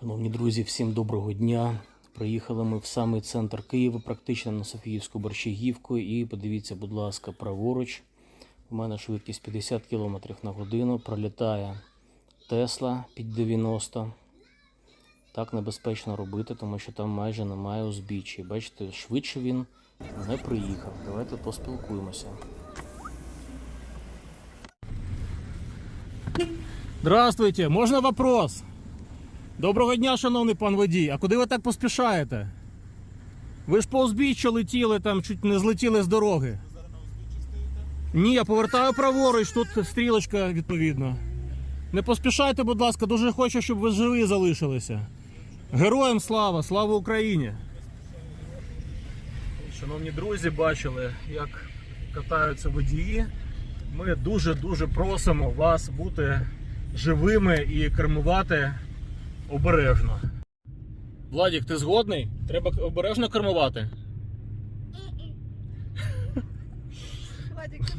Шановні друзі, всім доброго дня. Приїхали ми в самий центр Києва, практично на Софіївську Борщагівку. І подивіться, будь ласка, праворуч. У мене швидкість 50 км на годину. Пролітає Тесла під 90. Так небезпечно робити, тому що там майже немає узбіччя. Бачите, швидше він не приїхав. Давайте поспілкуємося. Здравствуйте, можна вопрос? Доброго дня, шановний пан водій. А куди ви так поспішаєте? Ви ж по узбіччю летіли, там чуть не злетіли з дороги. Ні, я повертаю праворуч, тут стрілочка відповідно. Не поспішайте, будь ласка, дуже хочу, щоб ви живі залишилися. Героям слава, слава Україні! Шановні друзі, бачили, як катаються водії. Ми дуже-дуже просимо вас бути живими і кермувати обережно. Владік, ти згодний? Треба обережно кермувати. Владик, ти